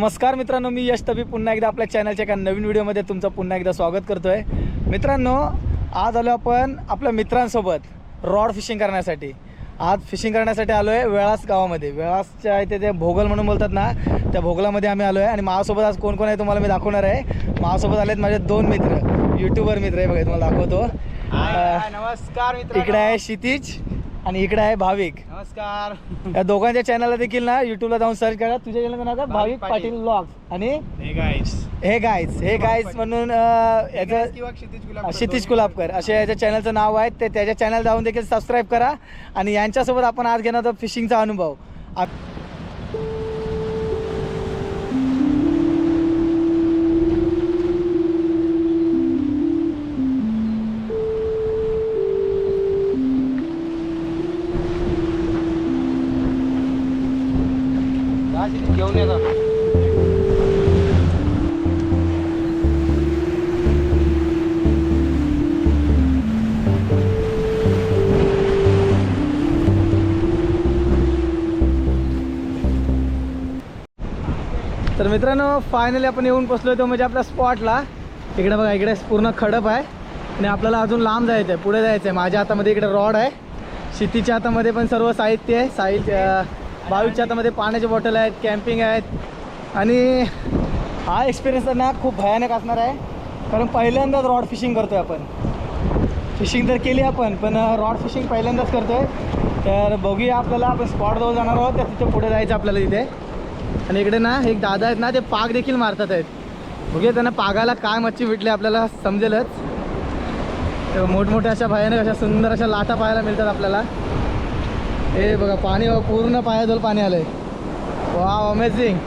नमस्कार मित्रांनो मी यश तबी. पुन्हा एकदा आपल्या चॅनलच्या एका नवीन व्हिडिओमध्ये तुमचं पुन्हा एकदा स्वागत करतोय. मित्रांनो आज आलो आपण आपल्या मित्रांसोबत रॉड फिशिंग करण्यासाठी. आज फिशिंग करण्यासाठी आलो आहे वेळास गावामध्ये. वेळासच्या इथे ते भोगल म्हणून बोलतात ना त्या भोगलामध्ये आम्ही आलो आहे आणि माझ्यासोबत आज कोण कोण आहे तुम्हाला मी दाखवणार आहे. माझ्यासोबत आलेत माझे दोन मित्र यूट्यूबर मित्र आहे बघा तुम्हाला दाखवतो. नमस्कार मित्र इकडे आहे क्षितिज. आणि इकडे आहे भाविक. नमस्कार. या दोघांच्या चॅनलला देखील ना युट्यूबला जाऊन सर्च करा. तुझ्या चॅनलचं नाव भाविक पाटील. ब्लॉग आणि हे गाइस हे गाईज हे गाईज म्हणून अं, याचं क्षितिज कुलाबकर असे याच्या चॅनलचं नाव आहे. ते त्याच्या चॅनल जाऊन देखील सबस्क्राईब करा. आणि यांच्यासोबत आपण आज घेणार आहोत फिशिंगचा अनुभव. मित्रांनो फायनली आपण येऊन पोचलो तो म्हणजे आपल्या स्पॉटला इकडे बघा इकडे पूर्ण खडप आहे. आणि आपल्याला अजून लांब जायचं आहे पुढे जायचं आहे माझ्या हातामध्ये इकडे रॉड आहे. शेतीच्या हातामध्ये पण सर्व साहित्य आहे. साहित्य बावीसच्या हातामध्ये पाण्याची बॉटल आहेत कॅम्पिंग आहेत. आणि हा एक्सपिरियन्स तर ना खूप भयानक असणार आहे. कारण पहिल्यांदाच रॉड फिशिंग करतो आहे आपण. फिशिंग तर केली आपण पण रॉड फिशिंग पहिल्यांदाच करतो आहे तर बघूया आपल्याला आपण स्पॉटजवळ जाणार आहोत तर तिथे पुढे जायचं आपल्याला तिथे आणि इकडे ना एक दादा आहेत ना ते पाग देखील मारतात आहेत. बघे त्यांना पागाला काय मच्छी भेटली आपल्याला समजेलच. मोठमोठ्या अशा भयानक अशा सुंदर अशा लाटा पाहायला मिळतात आपल्याला. हे बघा पाणी पूर्ण पायाजवळ पाणी आलंय. वाव अमेझिंग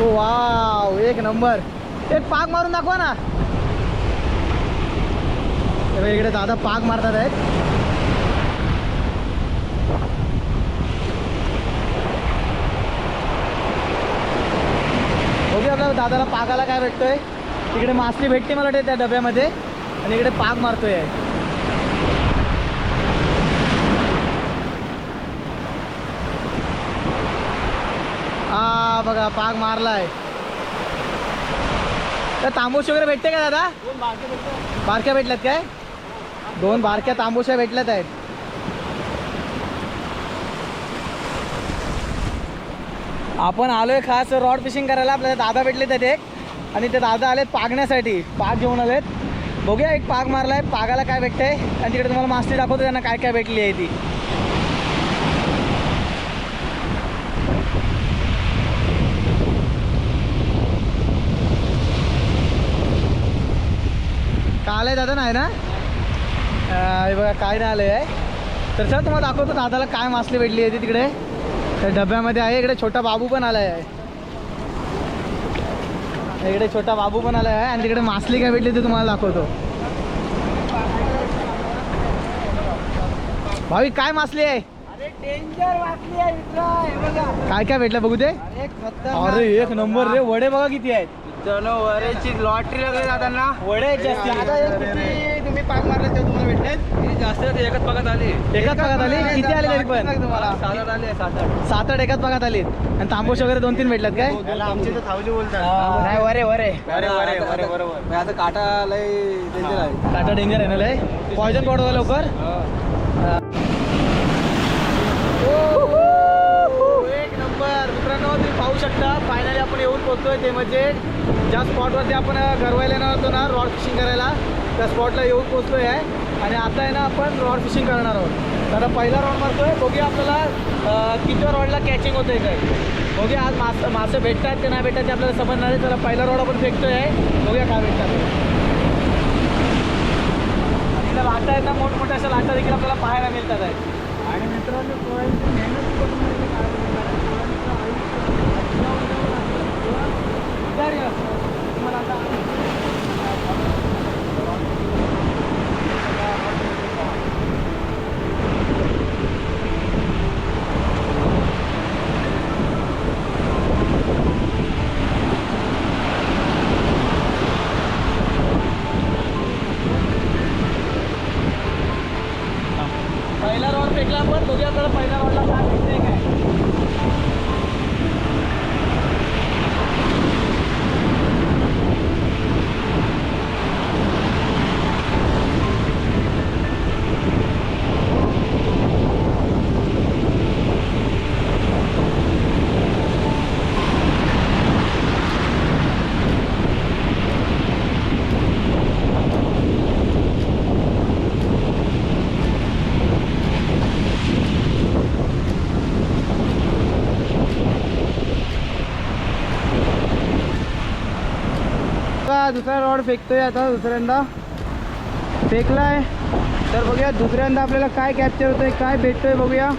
हो वाव एक नंबर. एक पाग मारून दाखवा ना. इकडे दादा पाग मारतात आहेत. आपल्या दादाला पागाला काय भेटतोय? तिकडे मासली भेटते मला वाटते त्या डब्यामध्ये. आणि इकडे पाग मारतोय. हा बघा पाग मारलाय. तर तांबूस वगैरे भेटते का दादा? बारक्या भेटल्यात काय? दोन बारक्या तांबूशा भेटल्यात आहेत. आपण आलोय खास रॉड फिशिंग करायला. आपल्याला दादा भेटले त्यात एक. आणि ते दादा आलेत पागण्यासाठी. पाग घेऊन आलेत. बघूया एक पाग मारलाय. पागाला काय भेटतंय? आणि तिकडे तुम्हाला मास्ती दाखवतो त्यांना काय काय भेटली आहे ती. का आहे दादा नाही ना? बघा काय नाही आलं आहे तर सर तुम्हाला दाखवतो दादाला काय मासली भेटली आहे ती तिकडे. तर डब्यामध्ये आहे. इकडे छोटा बाबू पण आलाय. आहे इकडे छोटा बाबू पण आलाय. आहे आणि तिकडे मासली काय भेटली ते तुम्हाला दाखवतो. भावी काय मासली आहे? अरे डेंजर वाटली आहे मित्र. हे बघा. काय काय भेटलं बघू ते? अरे अरे एक नंबर रे. वडे बघा किती आहेत. लॉटरी लागली दादांना. वडे तुम्ही पाक मारले ते तुम्हाला भेटले. जास्त एकच पाकात आली. एकाच भागात आली? किती आले तरी पण? तुम्हाला? सात आठ आले सात आठ. सात आठ एकाच भागात आली. आणि तांबूस वगैरे दोन तीन भेटल्यात काय? आमची तर थावली बोलतात. नाही वरे वरे. अरे अरे अरे बरोबर. आता काटा लय डेंजर आहे. टाटा डेंजर आहे ना लय? पॉयझन पडतो लवकर एक नंबर मित्रांनो तुम्ही पाहू शकता फायनली आपण ते म्हणजे ज्या स्पॉटवरती आपण गरवायला येणार होतो ना रॉड फिशिंग करायला त्या स्पॉटला येऊन पोचलो आहे. आणि आता आहे ना आपण रॉड फिशिंग करणार आहोत. तर पहिला रॉड मारतोय. बघूया आपल्याला किती रॉडला कॅचिंग होतंय काय. बघूया आज मास मासे भेटतात की नाही भेटतात ते आपल्याला समजणार आहे तर पहिला रॉड आपण फेकतोय आहे. बघूया काय भेटतात. लाटा आहेत ना मोठमोठ्या अशा लाटा देखील आपल्याला पाहायला मिळतात आहेत आणि मित्रांनो मेहनत करून म्हणजे काय बोलणार आहे? पोळ्यांचं आयुष्य जाऊन जाऊन आहे. विचारूया. तुम्हाला आता दुसरा रॉड फेकतोय आता दुसऱ्यांदा. फेकलाय. तर बघूया दुसऱ्यांदा आपल्याला काय कॅप्चर होतंय काय भेटतोय बघूया.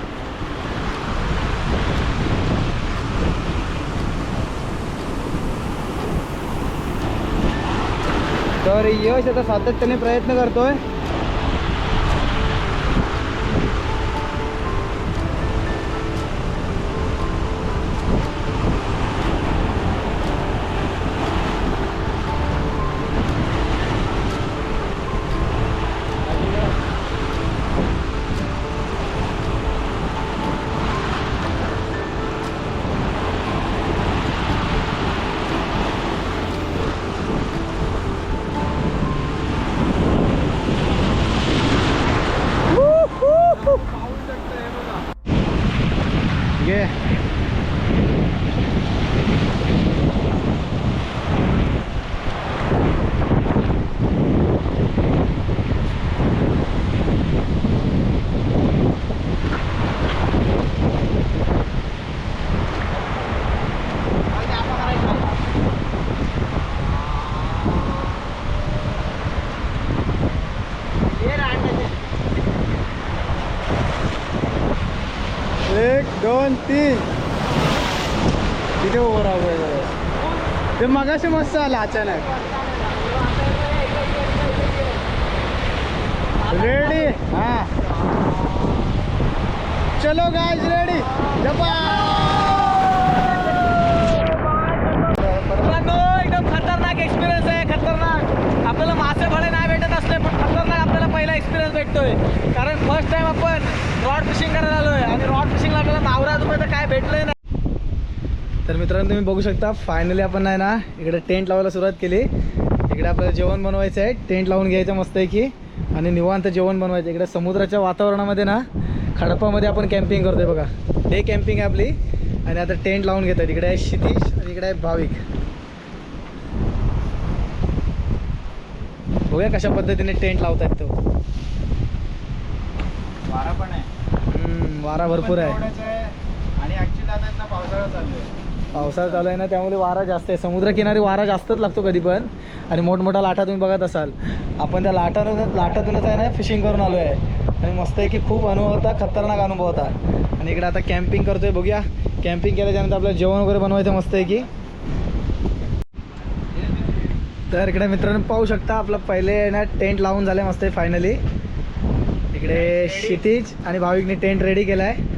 तर यश आता सातत्याने प्रयत्न करतोय घे एक दोन तीन तिथे उभं राहू ते मगाशी मस्त आलं अचानक. रेडी हा. चलो गाइस रेडी एकदम खतरनाक एक्सपिरियन्स आहे खतरनाक. आपल्याला मासे फळे नाही भेटत असले पण खतरनाक आपल्याला पहिला एक्सपिरियन्स भेटतोय. कारण फर्स्ट टाइम आपण रॉड फिशिंग करायला आलोय. आणि रॉड फिशिंगला आपल्याला मावरा रुपये तर काय भेटलंय ना तर मित्रांनो तुम्ही बघू शकता फायनली आपण नाही ना इकडे टेंट लावायला सुरुवात केली. इकडे आपल्याला जेवण बनवायचं आहे. टेंट लावून घ्यायचं मस्त आहे की आणि निवांत जेवण बनवायचं. इकडे समुद्राच्या वातावरणामध्ये ना खडपामध्ये आपण कॅम्पिंग करतोय बघा. हे कॅम्पिंग आहे आपली. आणि आता टेंट लावून घेतात इकडे आहे क्षितिश आणि इकडे आहे भाविक. बघूया कशा पद्धतीने टेंट लावतात तो. वारा पण आहे. वारा भरपूर आहे. आणि ऍक्च्युली आता पावसाळा चालू आहे. पावसाळा चालू आहे ना त्यामुळे वारा जास्त आहे. समुद्रकिनारी वारा जास्तच लागतो कधी पण. आणि मोठमोठ्या लाटा तुम्ही बघत असाल. आपण त्या लाटातून लाटातूनच आहे ना फिशिंग करून आलो आहे आणि मस्त आहे की खूप अनुभव होता खतरनाक अनुभव होता. आणि इकडे आता कॅम्पिंग करतोय बघूया. कॅम्पिंग केल्याच्यानंतर आपल्याला जेवण वगैरे बनवायचं मस्त आहे की. तर इकडे मित्रांनो पाहू शकता आपलं पहिले आहे ना टेंट लावून झालं मस्त आहे फायनली इकडे क्षितिज आणि भाविकने टेंट रेडी केला आहे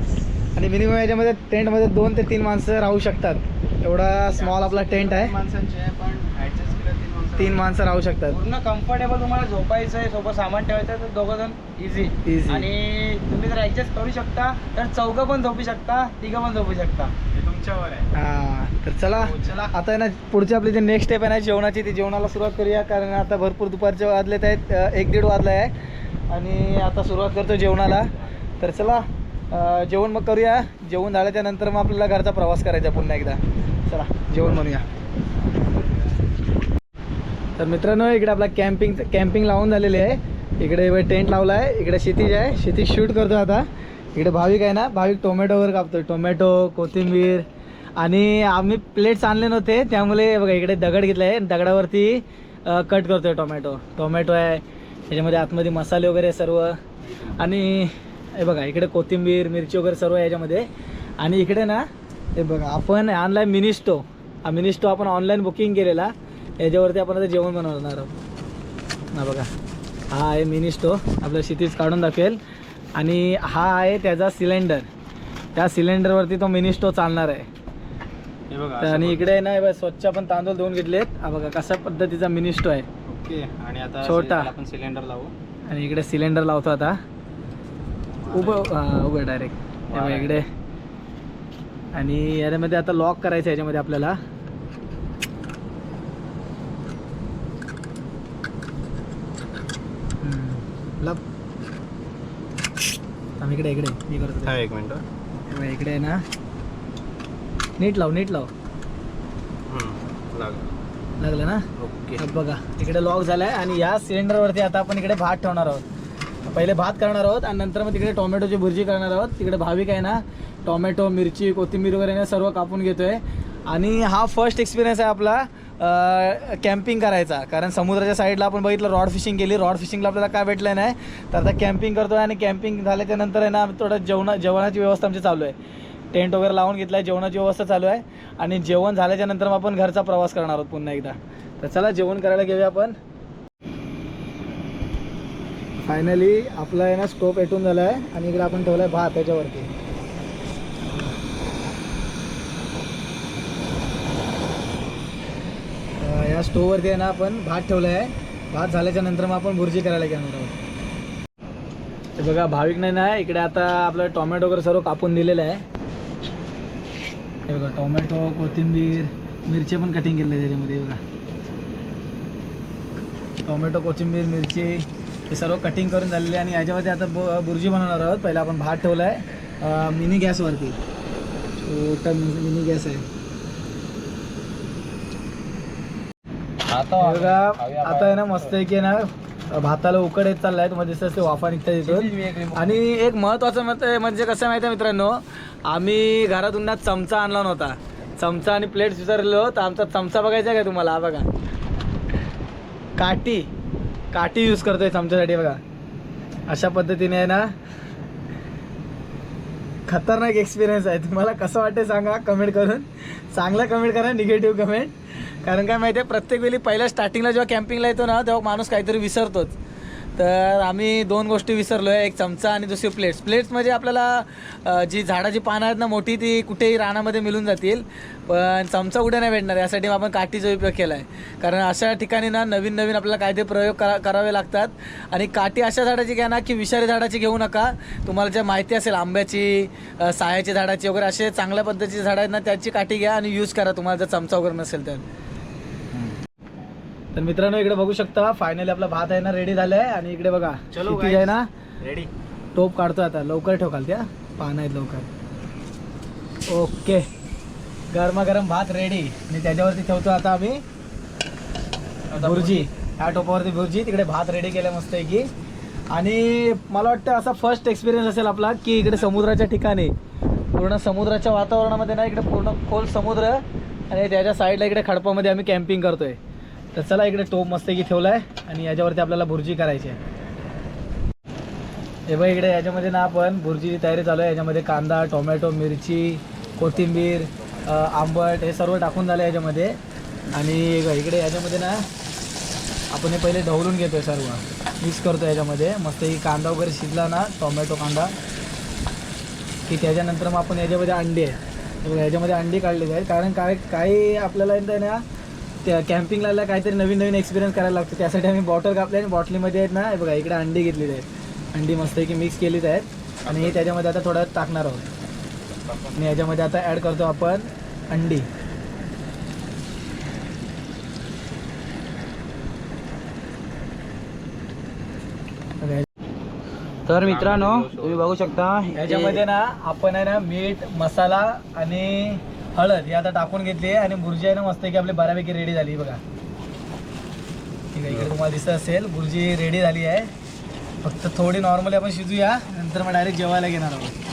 आणि मिनिमम याच्यामध्ये टेंटमध्ये दोन ते तीन माणसं राहू शकतात. एवढा स्मॉल आपला टेंट आहे. माणसांचे आहे पण ऍडजस्ट केलं तीन माणसं तीन माणसं राहू शकतात. पूर्ण कम्फर्टेबल तुम्हाला झोपायचं आहे सोबत सामान ठेवायचं आहे तर दोघं जण इझी Easy. आणि तुम्ही जर ऍडजस्ट करू शकता तर चौघं पण झोपू शकता तिघं पण झोपू शकता. हे तुमच्यावर आहे. हा तर चला. हो, चला. आता आहे ना पुढची आपली जी नेक्स्ट स्टेप आहे ना जेवणाची ती जेवणाला सुरुवात करूया कारण आता भरपूर दुपारचे वाजलेत आहेत अ, एक दीड वाजला आहे आणि आता सुरुवात करतो जेवणाला. तर चला. जेवण मग करूया. जेवण झाल्याच्यानंतर मग आपल्याला घरचा प्रवास करायचा पुन्हा एकदा. चला जेवण बनूया तर मित्रांनो इकडे आपला कॅम्पिंग कॅम्पिंग लावून झालेली आहे. इकडे टेंट लावला आहे इकडे क्षितिज आहे. शेती शूट करतो आता. इकडे भाविक आहे ना भाविक टोमॅटो वगैरे कापतोय. टोमॅटो कोथिंबीर आणि आम्ही प्लेट्स आणले नव्हते. त्यामुळे बघा इकडे दगड घेतला आहे दगडावरती कट करतोय टोमॅटो. टोमॅटो आहे. त्याच्यामध्ये आतमध्ये मसाले वगैरे सर्व. आणि हे बघा इकडे कोथिंबीर मिरची वगैरे सर्व आहे याच्यामध्ये. आणि इकडे ना हे बघा आपण आणलाय मिनिस्टो हा मिनिस्टो आपण ऑनलाईन बुकिंग केलेला. याच्यावरती आपण आता जेवण बनवणार आहोत. ना बघा हा आहे मिनी स्टो आपलं क्षितिज काढून दाखवेल. आणि हा आहे त्याचा सिलेंडर त्या सिलेंडरवरती तो मिनी स्टो चालणार आहे. हे आणि इकडे ना हे बघा, स्वच्छ आपण तांदूळ धुवून घेतलेत. हा बघा कशा पद्धतीचा मिनी स्टो आहे. ओके आणि आता छोटा. आपण सिलेंडर लावू. आणि इकडे सिलेंडर लावतो आता. उभं हा उभं डायरेक्ट बघा इकडे. आणि याच्यामध्ये आता लॉक करायचं आहे याच्यामध्ये आपल्याला. आम्ही इकडे इकडे. मी करतो. एक मिनिट. इकडे आहे ना. नीट लाव नीट लाव. लागलं. ना? ओके. बघा इकडे लॉक झालाय आणि या सिलेंडरवरती आता आपण इकडे भात ठेवणार आहोत. पहिले भात करणार आहोत आणि नंतर मग तिकडे टोमॅटोची भुर्जी करणार आहोत. तिकडे भाविक आहे ना टोमॅटो मिरची कोथिंबीर वगैरे ना सर्व कापून घेतोय. आणि हा फर्स्ट एक्सपिरियन्स आहे आपला कॅम्पिंग करायचा. कारण समुद्राच्या साईडला आपण बघितलं रॉड फिशिंग केली. रॉड फिशिंगला आपल्याला काय भेटलं नाही? तर आता कॅम्पिंग करतो आहे आणि कॅम्पिंग झाल्याच्यानंतर आहे ना थोडं जेवणा जेवणाची व्यवस्था आमची चालू आहे. टेंट वगैरे लावून घेतला आहे जेवणाची व्यवस्था चालू आहे. आणि जेवण झाल्याच्यानंतर मग आपण घरचा प्रवास करणार आहोत पुन्हा एकदा. तर चला जेवण करायला घेऊया आपण. फायनली आपला आहे ना स्टोप पेटून झाला आहे आणि इकडे आपण ठेवला आहे भात त्याच्यावरती. या स्टोववरती आहे ना आपण भात ठेवला आहे भात झाल्याच्यानंतर मग आपण भुर्जी करायला घेणार आहोत. बघा भाविक नाही ना इकडे आता आपलं टोमॅटो वगैरे सर्व कापून दिलेलं आहे. हे बघा टोमॅटो कोथिंबीर मिरची पण कटिंग केलेली आहे त्याच्यामध्ये बघा. टोमॅटो कोथिंबीर मिरची हे सर्व कटिंग करून झालेले आणि याच्यावरती आता बु बुर्जी बनवणार आहोत. पहिला आपण भात ठेवला आहे मिनी गॅसवरती छोटा मिनी गॅस आहे. बघा आता आहे ना मस्त आहे की ना भाताला उकड येत चाललाय. तुम्हाला दिसत असते वाफा निघतात इथून आणि एक महत्वाचं मत आहे म्हणजे कसं माहिती आहे मित्रांनो आम्ही घरातून ना चमचा आणला नव्हता. चमचा आणि प्लेट विचारलो तर आमचा चमचा बघायचा आहे का तुम्हाला? हा बघा. काठी. काठी यूज करतोय चमच्यासाठी बघा. अशा पद्धतीने आहे ना खतरनाक एक्सपिरियन्स आहे. तुम्हाला कसं वाटतं सांगा कमेंट करून. चांगला कमेंट करा निगेटिव्ह कमेंट कारण काय माहिती आहे प्रत्येक वेळी पहिल्या स्टार्टिंगला जेव्हा कॅम्पिंगला येतो ना तेव्हा माणूस काहीतरी विसरतोच. तर आम्ही दोन गोष्टी विसरलो आहे एक चमचा आणि दुसरी प्लेट्स प्लेट्स म्हणजे आपल्याला जी झाडाची पानं आहेत ना मोठी ती कुठेही रानामध्ये मिळून जातील. पण चमचा कुठे नाही भेटणार यासाठी आपण काठीचा उपयोग केला आहे कारण अशा ठिकाणी ना नवीन नवीन आपल्याला कायदे प्रयोग करा करावे लागतात. आणि काठी अशा झाडाची घ्या ना की विषारी झाडाची घेऊ नका. तुम्हाला ज्या माहिती असेल आंब्याची सायाची झाडाची वगैरे असे चांगल्या पद्धतीची झाडं आहेत ना त्याची काठी घ्या आणि यूज करा. तुम्हाला जर चमचा वगैरे नसेल तर. तर मित्रांनो इकडे बघू शकता फायनली आपला भात आहे ना रेडी झालाय. आणि इकडे बघा चलो आहे ना रेडी टोप काढतो आता. लवकर ठेव खालती हा. पानं आहेत लवकर. ओके गरमागरम भात रेडी आणि त्याच्यावरती ठेवतो आता आम्ही भुर्जी. ह्या टोपावरती भुर्जी. तिकडे भात रेडी केलं मस्त आहे की आणि मला वाटतं असा फर्स्ट एक्सपिरियन्स असेल आपला की इकडे समुद्राच्या ठिकाणी. पूर्ण समुद्राच्या वातावरणामध्ये ना इकडे पूर्ण खोल समुद्र. आणि त्याच्या साईडला इकडे खडपामध्ये आम्ही कॅम्पिंग करतोय. तर चला इकडे टोप मस्त की ठेवला आहे आणि याच्यावरती आपल्याला भुर्जी करायची आहे. हे बघ इकडे याच्यामध्ये ना आपण भुर्जीची तयारी चालू आहे. याच्यामध्ये कांदा टोमॅटो मिरची कोथिंबीर आंबट हे सर्व टाकून झालं याच्यामध्ये. आणि इकडे याच्यामध्ये ना आपण हे पहिले ढवळून घेतोय सर्व. मिक्स करतो याच्यामध्ये. मस्त ही कांदा वगैरे शिजला ना टोमॅटो कांदा. की त्याच्यानंतर मग आपण याच्यामध्ये अंडी आहे. याच्यामध्ये अंडी काढलेली आहेत कारण काय काही आपल्याला ना त्या कॅम्पिंगला काहीतरी नवीन नवीन एक्सपिरियन्स करायला लागतो. त्यासाठी आम्ही बॉटल कापले आणि बॉटलीमध्ये आहेत ना बघा इकडे अंडी घेतलेली आहेत. अंडी मस्त की मिक्स केलीच आहेत. आणि हे त्याच्यामध्ये आता थोडं टाकणार आहोत. आणि याच्यामध्ये आता ॲड करतो आपण अंडी. तर मित्रांनो तुम्ही बघू शकता याच्यामध्ये ना आपण आहे ना मीठ मसाला आणि हळद हे आता टाकून घेतली आहे आणि बुर्जी आहे ना मस्त की आपली बऱ्यापैकी रेडी झाली बघा. ठीक आहे इकडे तुम्हाला दिसत असेल बुर्जी रेडी झाली आहे. फक्त थोडी नॉर्मली आपण शिजूया नंतर मग डायरेक्ट जेवायला घेणार आहोत.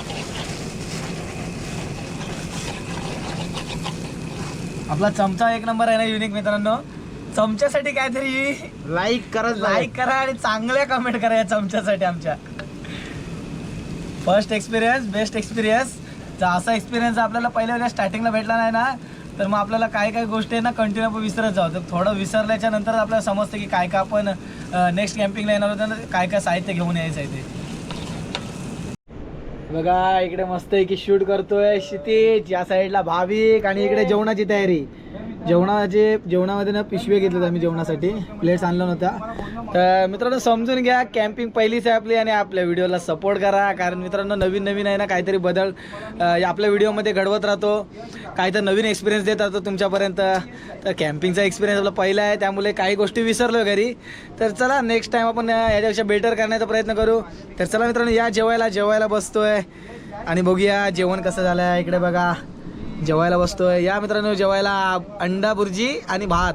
आपला चमचा एक नंबर आहे ना युनिक मित्रांनो. चमच्यासाठी काहीतरी लाईक करत लाईक करा आणि चांगल्या कमेंट करा या चमच्यासाठी आमच्या. फर्स्ट एक्सपिरियन्स बेस्ट एक्सपिरियन्स तर असा एक्सपिरियन्स आपल्याला पहिल्या वेळेला स्टार्टिंगला भेटला नाही ना तर मग आपल्याला काय काय गोष्टी आहे ना कंटिन्यू आपण विसरत जाऊ. तर थोडं विसरल्याच्या नंतर आपल्याला समजतं की काय काय आपण नेक्स्ट कॅम्पिंगला येणार होतं ना काय काय साहित्य घेऊन यायचं आहे ते. बघा इकडे मस्त आहे की शूट करतोय क्षितिज या साईडला भाविक आणि इकडे जेवणाची तयारी. जेवणाचे जेवणामध्ये ना पिशवे घेतलेत आम्ही जेवणासाठी. प्लेट्स आणलं नव्हता तर मित्रांनो समजून घ्या कॅम्पिंग पहिलीच आहे आपली आणि आपल्या व्हिडिओला सपोर्ट करा. कारण मित्रांनो नवीन नवीन आहे ना काहीतरी बदल आपल्या व्हिडिओमध्ये घडवत राहतो. काहीतरी नवीन एक्सपिरियन्स देत राहतो तुमच्यापर्यंत. तर कॅम्पिंगचा एक्सपिरियन्स आपला पहिला आहे. त्यामुळे काही गोष्टी विसरलो घरी. तर चला नेक्स्ट टाईम आपण याच्यापेक्षा बेटर करण्याचा प्रयत्न करू. तर चला मित्रांनो या जेवायला जेवायला बसतोय. आणि बघूया जेवण कसं झालं आहे इकडे बघा. जेवायला बसतोय. या मित्रांनो जेवायला अंडा बुर्जी आणि भात.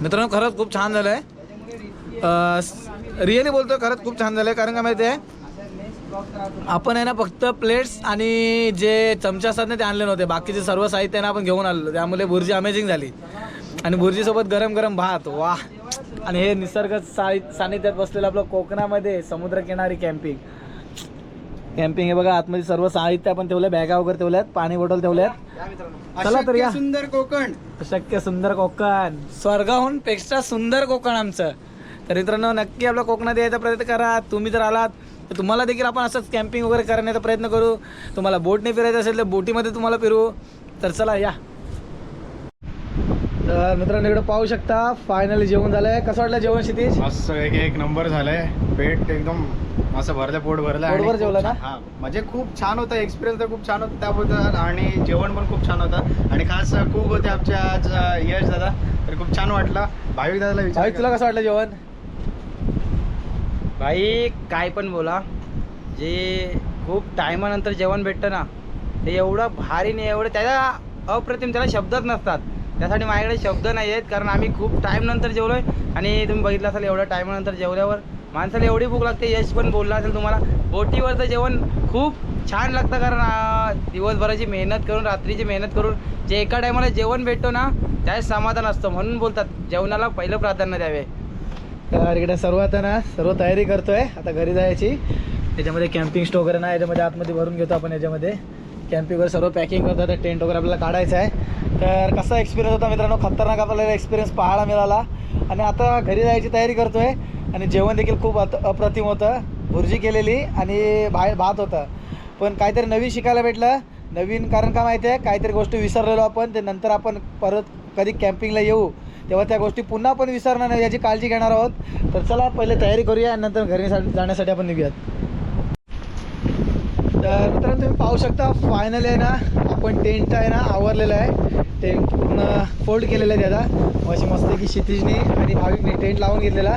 मित्रांनो खरंच खूप छान झालं आहे रिअली बोलतोय खरंच खूप छान झालं आहे कारण का माहिती आहे आपण आहे ना फक्त प्लेट्स आणि जे चमचे असतात ना ते आणले नव्हते. बाकीचे सर्व साहित्य ना आपण घेऊन आलो त्यामुळे भुर्जी अमेझिंग झाली. आणि भुर्जीसोबत गरम गरम भात. वा आणि हे निसर्ग साहि सानिध्यात बसलेलं आपलं कोकणामध्ये समुद्रकिनारी कॅम्पिंग कॅम्पिंग हे बघा आतमध्ये सर्व साहित्य आपण ठेवलं बॅगा वगैरे ठेवल्यात पाणी बॉटल ठेवल्यात. चला तर या. सुंदर कोकण. शक्य सुंदर कोकण. स्वर्गाहून पेक्षा सुंदर कोकण आमचं. तर मित्रांनो नक्की आपल्या कोकणात यायचा प्रयत्न करा. तुम्ही जर आलात तर तुम्हाला देखील आपण असंच कॅम्पिंग वगैरे करण्याचा प्रयत्न करू. तुम्हाला बोटने फिरायचं असेल तर बोटीमध्ये तुम्हाला फिरू. तर चला या. तर मित्रांनो इकडे पाहू शकता फायनली जेवण झालंय. कसं वाटलं जेवण क्षितिज? मस्त एक एक नंबर झालाय. पेट एकदम असं भरलं पोट भरलं आणि पोटभर जेवला ना? हा म्हणजे खूप छान होता एक्सपिरियन्स तर खूप छान होता त्याबद्दल आणि जेवण पण खूप छान होतं. आणि खास खूप होते आमच्या आज अं, यश दादा तर खूप छान वाटलं. भाविक दादाला विचार भाई तुला कसं वाटलं जेवण? भाई काय पण बोला. जे खूप टायमानंतर जेवण भेटतं ना ते एवढं भारी नाही एवढं त्याला अप्रतिम त्याला शब्दच नसतात. त्यासाठी माझ्याकडे शब्द नाही आहेत कारण आम्ही खूप टाईम नंतर जेवलोय. आणि तुम्ही बघितलं असाल एवढ्या टायमानंतर जेवल्यावर माणसाला एवढी भूक लागते यश पण बोलला असेल तुम्हाला. बोटीवरचं जेवण खूप छान लागतं कारण दिवसभराची मेहनत करून रात्रीची मेहनत करून जे एका टायमाला जेवण भेटतो ना त्याच समाधान असतं म्हणून बोलतात. जेवणाला पहिलं प्राधान्य द्यावे. तर इकडे सर्व आता ना सर्व तयारी करतोय. आता घरी जायची. त्याच्यामध्ये कॅम्पिंग स्टो वगैरे ना याच्यामध्ये आतमध्ये भरून घेतो आपण याच्यामध्ये. कॅम्पिंग वगैरे सर्व पॅकिंग करतो आता टेंट वगैरे आपल्याला काढायचं आहे. तर कसा एक्सपिरियन्स होता मित्रांनो? खतरनाक आपल्याला एक्सपिरियन्स पाहायला मिळाला. आणि आता घरी जायची तयारी करतोय. आणि जेवण देखील खूप अत- अप्रतिम होतं. भुर्जी केलेली आणि बाहेर भात होतं. पण काहीतरी नवीन शिकायला भेटलं. नवीन कारण का माहिती आहे? काहीतरी गोष्टी विसरलेलो आपण. ते नंतर आपण परत कधी कॅम्पिंगला येऊ तेव्हा त्या गोष्टी पुन्हा पण विसरणार नाही याची काळजी घेणार आहोत. तर चला पहिले तयारी करूया आणि नंतर घरी जाण्यासाठी आपण निघूयात. तर मित्रांनो तुम्ही पाहू शकता फायनली आहे ना आपण टेंट आहे ना आवरलेलं आहे. टेंट पूर्ण फोल्ड केलेलं आहे दादा. अशी मस्त की क्षितिजने आणि भाविकने टेंट लावून घेतलेला.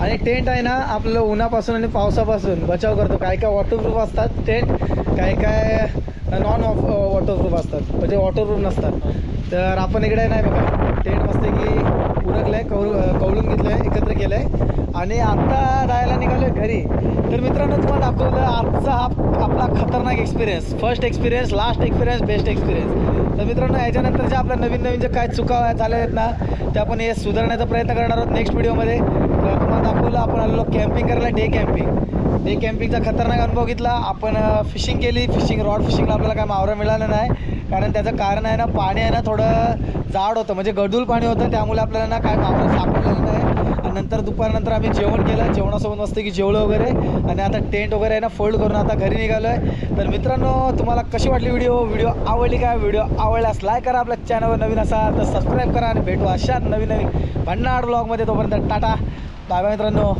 आणि टेंट आहे ना आपलं उन्हापासून आणि पावसापासून बचाव करतो. काय काय वॉटरप्रूफ असतात टेंट काय काय नॉन वॉटरप्रूफ uh, असतात. म्हणजे वॉटरप्रूफ नसतात. तर आपण इकडे नाही बघा टेंट मस्त की उरकलं आहे कवळ कवळून घेतलं आहे एकत्र केलं आहे आणि आत्ता जायला निघालो आहे घरी. तर मित्रांनो तुम्हाला दाखवलं आजचा हा आपला खतरनाक experience first experience last experience best experience तर मित्रांनो याच्यानंतर जे आपल्या नवीन नवीन जे काय चुका झाल्या आहेत ना ते आपण हे सुधारण्याचा प्रयत्न करणार आहोत नेक्स्ट व्हिडिओमध्ये तर तुम्हाला दाखवलं आपण आलेलो कॅम्पिंग करायला डे कॅम्पिंग डे कॅम्पिंगचा खतरनाक अनुभव घेतला. आपण फिशिंग केली. फिशिंग रॉड फिशिंगला आपल्याला काय मावरा मिळालं नाही. कारण त्याचं कारण आहे ना पाणी आहे ना थोडं जाड होतं. म्हणजे गडूल पाणी होतं. त्यामुळे आपल्याला ना काय मावरा सापडलेलं नाही. आणि नंतर दुपारनंतर आम्ही जेवण केलं. जेवणासोबत मस्त की जेवलं वगैरे. आणि आता टेंट वगैरे आहे ना फोल्ड करून आता घरी निघालो आहे तर मित्रांनो तुम्हाला कशी वाटली व्हिडिओ व्हिडिओ आवडली का? व्हिडिओ आवडल्यास लाईक करा आपल्या चॅनलवर नवीन असाल तर सबस्क्राईब करा आणि भेटू अशा नवीन नवीन भन्नाड ब्लॉगमध्ये तोपर्यंत टाटा. बाय बाय मित्रांनो.